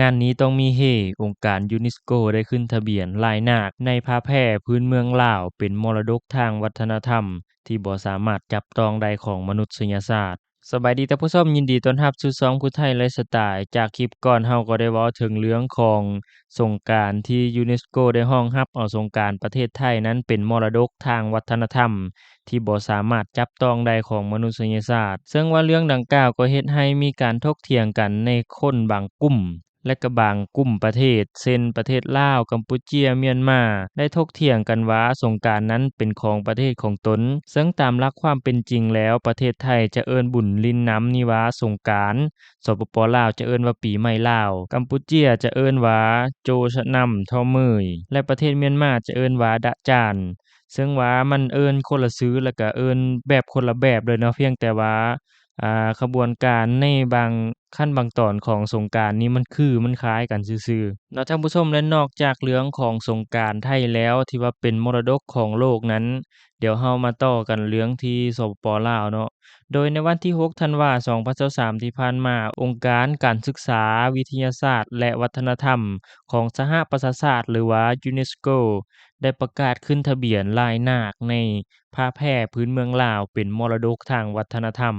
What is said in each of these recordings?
งานนี้ต้องมีเฮองค์การยูเนสโกได้ขึ้นทะเบียนลายนาคในผ้าแพร่พื้นเมืองลาวเป็นมรดกทางวัฒนธรรม ที่บ่สามารถจับต้องได้ของมนุษยชาติสบายดีท่านผู้ชมยินดีต้อนรับสู่ช่องผู้ไทยไลฟ์สไตล์จากคลิปก่อนเฮาก็ได้เว้าถึงเรื่องของสงกานต์ที่ยูเนสโกได้ร้องรับเอาสงกานต์ประเทศไทยนั้นเป็นมรดกทางวัฒนธรรม ที่บ่สามารถจับต้องได้ของมนุษยชาติซึ่งว่าเรื่องดังกล่าวก็เฮ็ดให้มีการถกเถียงกันในคนบางกลุ่ม และก็บางกลุ่มประเทศ เช่น ประเทศลาว กัมพูเจีย เมียนมา ได้ทกเถียงกันว่าสงการนั้นเป็นของประเทศของตน ซึ่งตามหลักความเป็นจริงแล้วประเทศไทยจะเอิ้นบุญลินน้ำนิว้าสงการสปปลาวจะเอิ้นว่าปีใหม่ลาว กัมพูเจียจะเอิ้นว่าโจชะนำทอมืยและประเทศเมียนมาจะเอิ้นว่าดะจานซึ่งว่ามันเอิ้นคนละซื้อและก็เอิ้นแบบคนละแบบเลยเนาะเพียงแต่ว่า ขบวนการในบางขั้นบางตอนของสงการนี้มันคือมันคล้ายกันซื่อๆเนาะท่านผู้ชมและนอกจากเรื่องของสงการไทยแล้วที่ว่าเป็นมรดกของโลกนั้น เดี๋ยวเฮามาต่อกันเรื่องที่สปปลาวเนาะ โดยในวันที่ 6 ธันวาคม 2023 ที่ผ่านมา องค์การการศึกษา วิทยาศาสตร์ และวัฒนธรรมของสหประชาชาติ หรือว่ายูเนสโก ได้ประกาศขึ้นทะเบียนลายนาคในผ้าแพร่พื้นเมืองลาว เป็นมรดกทางวัฒนธรรม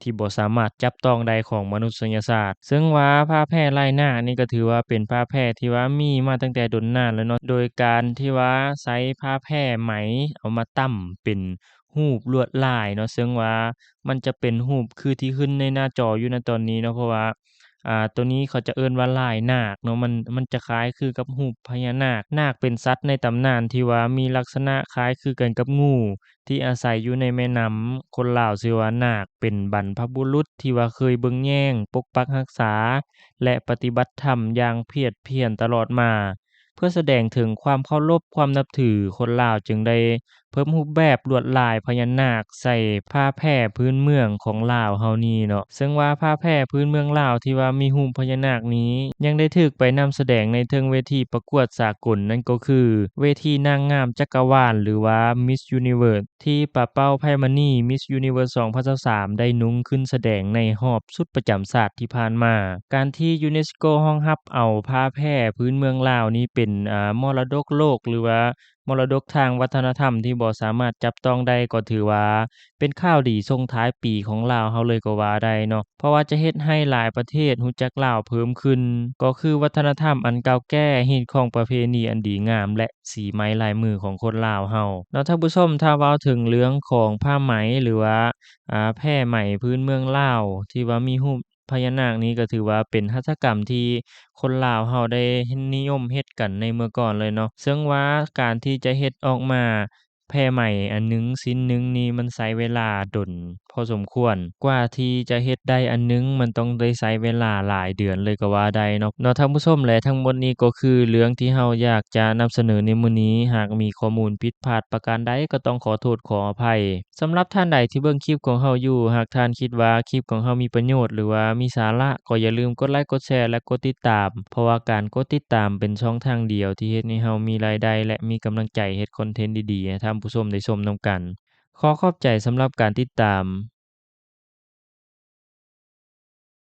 ที่บ่สามารถจับต้องไดของมนุษยศาสตร์ ซึ่งว่าผ้าแพร่ลายนาคนี่ก็ถือว่าเป็นผ้าแพร่ที่ว่ามีมาตั้งแต่ดนนานแล้วเนาะ โดยการที่ว่าใช้ผ้าแพร่ไหมเอามาตั้มเป็น รูปลวดลายเนาะซึ่งว่ามันจะเป็นรูปคือที่ขึ้นในหน้าจออยู่ในตอนนี้เนาะเพราะว่าอ่าตัวนี้เขาจะเอิ้นว่าลายนาคเนาะมันมันจะคล้ายคือกับรูปพญานาคนาคเป็นสัตว์ในตำนานที่ว่ามีลักษณะคล้ายคือกันกับงู ที่อาศัยอยู่ในแม่น้ำคนลาวสิว่านาคเป็นบรรพบุรุษที่ว่าเคยเบิ่งแย่ง ปกปักรักษา และปฏิบัติธรรมอย่างเพียดเพียรตลอดมา เพื่อแสดงถึงความเคารพความนับถือคนลาวจึงได้ เพิ่มรูปแบบลวดลายพญานาคใส่ผ้าแพร่พื้นเมืองของลาวเฮานี่เนาะซึ่งว่าผ้าแพร่พื้นเมืองลาวที่ว่ามีหุ่มพญานาคนี้ ยังได้ถึกไปนำแสดงในเทิงเวทีประกวดสากลนั่นก็คือ เวทีนางงามจักรวาลหรือว่า Miss Universe ที่ป้าเป้าไพมานี่ Miss Universe 2023ได้นุ้งขึ้นแสดงในหอบสุดประจำศาสตร์ที่ผ่านมา การที่ยูเนสโกห้องฮับเอาผ้าแพร่พื้นเมืองลาวนี้เป็นมรดกโลก หรือว่ามรดกทางวัฒนธรรมที่บบ่สามารถจับต้องได้ก็ถือว่า เป็นข่าวดีส่งท้ายปีของลาวเฮาเลยก็ว่าได้เนาะเพราะว่าจะเฮ็ดให้หลายประเทศรู้จักลาวเพิ่มขึ้น ก็คือวัฒนธรรมอันเก่าแก่เฮ็ดของประเพณีอันดีงาม และสีไม้ลายมือของคนลาวเฮาเนาะท่านผู้ชมถ้าเว้าถึงเรื่องของผ้าไหมหรือว่าอ่าแพร่ไหมพื้นเมืองลาวที่ว่ามีรูปพญานาคนี้ก็ถือว่าเป็นหัตถกรรมที่คนลาวเฮาได้นิยมเฮ็ดกันในเมื่อก่อนเลยเนาะซึ่งว่าการที่จะเฮ็ดออกมา พร่ใหม่อันนึงชิ้นนึงนี่มันใช้เวลาดุนพอสมควร กว่าที่จะเฮ็ดได้อันนึงมันต้องได้ใช้เวลาหลายเดือนเลยก็ว่าได้เนาะเนาะท่านผู้ชมและทั้งหมดนี้ก็คือเรื่องที่เฮาอยากจะนำเสนอในมื้อนี้ หากมีข้อมูลผิดพลาดประการใดก็ต้องขอโทษขออภัย สำหรับท่านใดที่เบิ่งคลิปของเฮาอยู่ หากท่านคิดว่าคลิปของเฮามีประโยชน์หรือว่ามีสาระก็อย่าลืมกดไลค์กดแชร์และกดติดตาม เพราะว่าการกดติดตามเป็นช่องทางเดียวที่เฮ็ดให้เฮามีรายได้และมีกำลังใจเฮ็ดคอนเทนต์ดีๆให้ท่านผู้ชมได้ชมนำกัน ขอขอบใจสำหรับการติดตาม